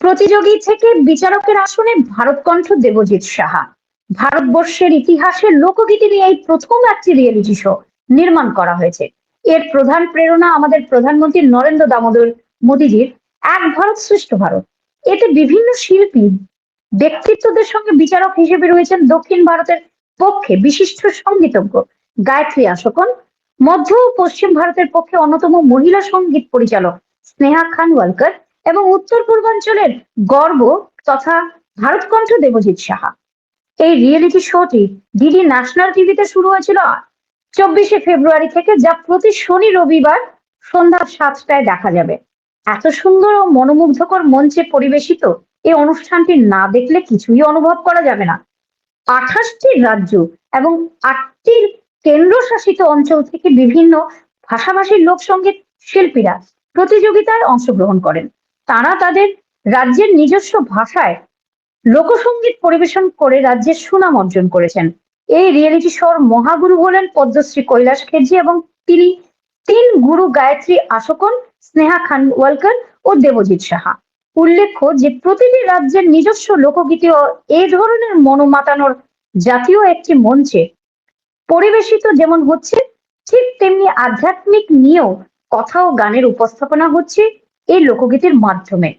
প্রতিযোগী থেকে বিচারকের আসনে ভারতকণ্ঠ দেবজিৎ সাহা। ভারতবর্ষের ইতিহাসে লোকগীতি নিয়ে এই প্রথম একটি রিয়েলিটি শো নির্মাণ করা হয়েছে। এর প্রধান প্রেরণা আমাদের প্রধানমন্ত্রী নরেন্দ্র দামোদর মোদীজির, এক ভারত শ্রেষ্ঠ ভারত। এতে বিভিন্ন শিল্পী ব্যক্তিত্বদের সঙ্গে বিচারক হিসেবে রয়েছেন দক্ষিণ ভারতের পক্ষে বিশিষ্ট সঙ্গীতজ্ঞ গায়ত্রী আশোকন। মধ্য ও পশ্চিম ভারতের পক্ষে অন্যতম মহিলা সংগীত পরিচালক স্নেহা খানওয়ালকর। এবং উত্তর পূর্বাঞ্চলের গর্ব তথা ভারতকণ্ঠ দেবজিৎ সাহা। এই রিয়েলিটি শোটি ডিডি ন্যাশনাল টিভিতে শুরু হয়েছিল চব্বিশে ফেব্রুয়ারি থেকে যা প্রতি শনি রবিবার সন্ধ্যা সাতটায় দেখা যাবে। এত সুন্দর ও মনোমুগ্ধকর মঞ্চে পরিবেশিত এই অনুষ্ঠানটি না দেখলে কিছুই অনুভব করা যাবে না। আঠাশটি রাজ্য এবং আটটি কেন্দ্রশাসিত অঞ্চল থেকে বিভিন্ন ভাষাভাষীর লোকসঙ্গীত শিল্পীরা প্রতিযোগিতায় অংশগ্রহণ করেন। তারা তাদের রাজ্যের নিজস্ব ভাষায় লোকসঙ্গীত পরিবেশন করে রাজ্যের সুনাম অর্জন করেছেন। এই রিয়েলিটি শোর মহাগুরু হলেন পদ্মশ্রী কৈলাস খেজি এবং তিনি তিন গুরু গায়ত্রী আশোকন, স্নেহা খান খানওয়ালকর ও দেবজিৎ সাহা। উল্লেখ্য যে প্রতিটি রাজ্যের নিজস্ব লোকগীতি ও এই ধরনের মনোমাতানোর জাতীয় একটি মঞ্চে পরিবেশিত যেমন হচ্ছে, ঠিক তেমনি আধ্যাত্মিক নিয়েও কথা ও গানের উপস্থাপনা হচ্ছে। এই লোকগীতির মাধ্যমে।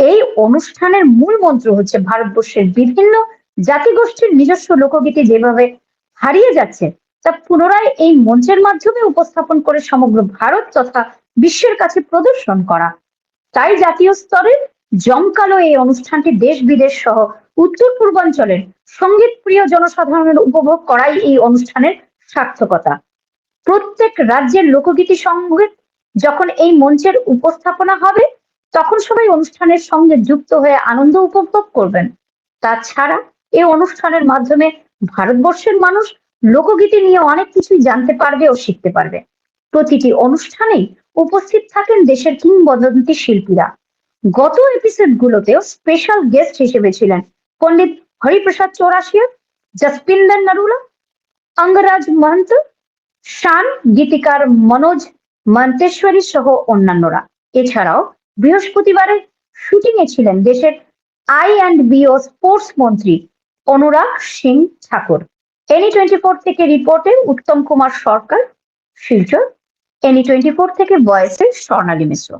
এই অনুষ্ঠানের মূল মন্ত্র হচ্ছে ভারতবর্ষের বিভিন্ন জাতিগোষ্ঠীর নিজস্ব লোকগীতি যেভাবে হারিয়ে যাচ্ছে, তা পুনরায় এই মঞ্চের মাধ্যমে উপস্থাপন করে সমগ্র ভারত তথা বিশ্বের কাছে প্রদর্শন করা। তাই জাতীয় স্তরে জমকালো এই অনুষ্ঠানটি দেশ বিদেশ সহ উত্তর পূর্বাঞ্চলের সংগীত প্রিয় জনসাধারণের উপভোগ করাই এই অনুষ্ঠানের সার্থকতা। প্রত্যেক রাজ্যের লোকগীতি সংগীত যখন এই মঞ্চের উপস্থাপনা হবে, তখন সবাই অনুষ্ঠানের সঙ্গে যুক্ত হয়ে আনন্দ উপভোগ করবেন। তাছাড়া এই অনুষ্ঠানের মাধ্যমে ভারতবর্ষের মানুষ লোকগীতি নিয়ে অনেক কিছুই জানতে পারবে ও শিখতে পারবে। প্রতিটি অনুষ্ঠানেই উপস্থিত থাকেন দেশের কিংবদন্তি শিল্পীরা। গত এপিসোড গুলোতেও স্পেশাল গেস্ট হিসেবে ছিলেন পণ্ডিত হরিপ্রসাদ চৌরাশিয়া, জসপিন্দর নরুলা, অঙ্গরাজ মহন্ত, শান গীতিকার মনোজ মন্তেশ্বরী সহ অন্যান্যরা। এছাড়াও বৃহস্পতিবারের শুটিং এ ছিলেন দেশের আই অ্যান্ড বি ও স্পোর্টস মন্ত্রী Anurag Singh Thakur. NE twenty four থেকে রিপোর্টে Uttam Kumar Sarkar, Silchar. NE twenty four থেকে বয়সের স্বর্ণালী মিশ্র।